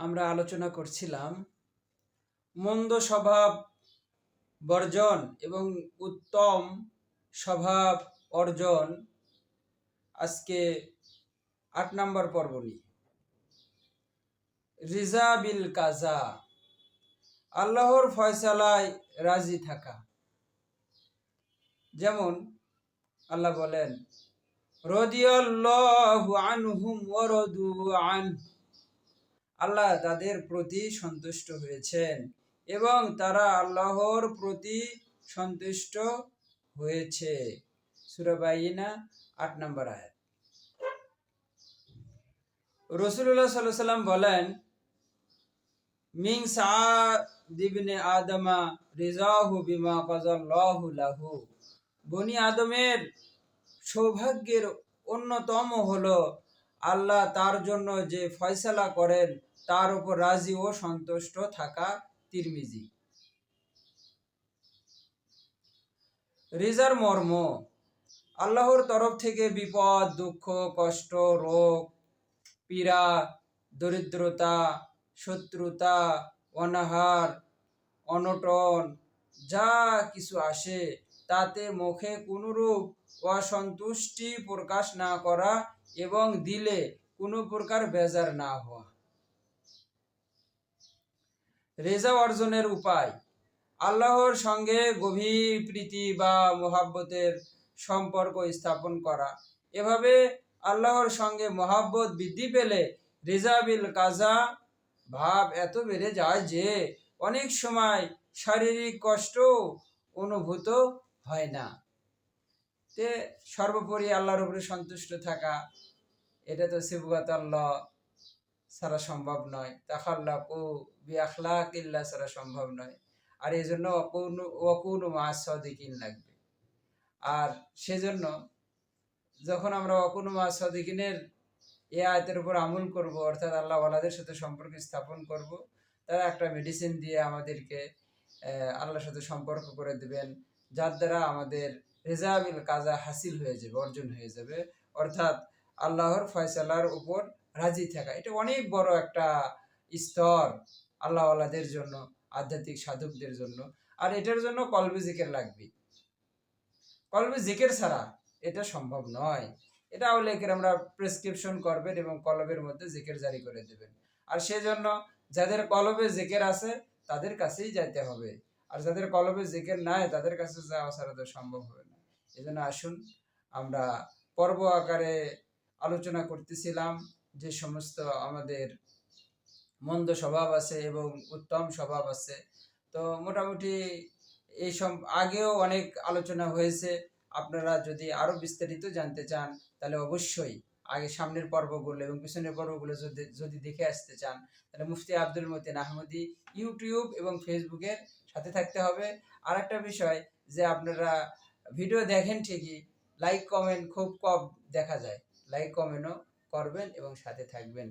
আমরা আলোচনা করছিলাম, মন্দ স্বভাব বর্জন এবং উত্তম স্বভাব অর্জন আজকে আট নম্বর পর্ব নিয়ে। রিজা বিল কাজা, আল্লাহর ফয়সালায় রাজি থাকা। যেমন আল্লাহ বলেন, রদিয়াল্লাহু আনহুম ওয়া রাদু আনহু। আল্লাহ তাদের প্রতি সন্তুষ্ট হয়েছেন এবং তারা আল্লাহর প্রতি সন্তুষ্ট হয়েছে। সুরাবাইনা আট নম্বর আয়াত। রসুল্লাহ সাল্লাহ সাল্লাম বলেন মিং সা দিবনে আদমা রিজাহু বিমা কাজাল্লাহু লাহু। বনি আদমের সৌভাগ্যের অন্যতম হলো আল্লাহ তার জন্য যে ফয়সালা করেন, তার উপর রাজি ও সন্তুষ্ট থাকা তিরমিজি। রিজার মর্ম, আল্লাহর তরফ থেকে বিপদ, দুঃখ, কষ্ট, রোগ, পীড়া, দরিদ্রতা, শত্রুতা, অনাহার, অনটন, যা কিছু আসে তাতে মুখে কোনরূপ অসন্তুষ্টি প্রকাশ না করা এবং দিলে কোনো প্রকার বেজার না হওয়া। রেজা অর্জনের উপায়। আল্লাহর সঙ্গে গভীর প্রীতি বা মোহাব্বতের সম্পর্ক স্থাপন করা। এভাবে আল্লাহর সঙ্গে মোহাব্বত বৃদ্ধি পেলে রেজাবিল কাজা ভাব এত বেড়ে যায় যে অনেক সময় শারীরিক কষ্ট অনুভূত হয় না। তে সর্বোপরি আল্লাহর উপরে সন্তুষ্ট থাকা, এটা তো সিবগাত আল্লাহ ছাড়া সম্ভব নয়। তাখাল্লা কু বিআখলাক ইল্লা ছাড়া সম্ভব নয়। আর এই জন্য অকুন অকুন মাসদিকিন লাগবে। আর সেজন্য যখন আমরা অকুন মাসদিকিনের এ আয়তের উপর আমল করব, অর্থাৎ আল্লাহ ওয়ালাদের সাথে সম্পর্ক স্থাপন করব, তারা একটা মেডিসিন দিয়ে আমাদেরকে আল্লাহর সাথে সম্পর্ক করে দেবেন। যার দ্বারা আমাদের রেজাবিল কাজা হাসিল হয়ে যাবে, অর্জন হয়ে যাবে। অর্থাৎ আল্লাহর ফয়সালার উপর রাজি থাকা। এটা অনেক বড় একটা স্তর আল্লাহওয়ালাদের জন্য, আধ্যাত্মিক সাধকদের জন্য। আর এটার জন্য কলবে জিকের লাগবে। কলবে জিকের ছাড়া এটা সম্ভব নয়। এটা আউলেকের আমরা প্রেসক্রিপশন করবেন এবং কলবের মধ্যে জিকের জারি করে দেবেন। আর সেজন্য যাদের কলবে জিকের আছে, তাদের কাছেই যাইতে হবে। আর যাদের কলবে জিকের নাই, তাদের কাছে যাওয়া ছাড়া তো সম্ভব হবে না। এই জন্য আসুন, আমরা পর্ব আকারে আলোচনা করতেছিলাম যে সমস্ত আমাদের মন্দ স্বভাব আছে এবং উত্তম স্বভাব আছে। তো মোটামুটি এই সব আগেও অনেক আলোচনা হয়েছে। আপনারা যদি আরও বিস্তারিত জানতে চান, তাহলে অবশ্যই আগে সামনের পর্বগুলো এবং পিছনের পর্বগুলো যদি যদি দেখে আসতে চান, তাহলে মুফতি আব্দুল মতিন আহমদি ইউটিউব এবং ফেসবুকের সাথে থাকতে হবে। আর একটা বিষয় যে আপনারা ভিডিও দেখেন ঠিকই, লাইক, কমেন্ট খুব কম দেখা যায়। লাইক, কমেন্টও করবেন এবং সাথে থাকবেন।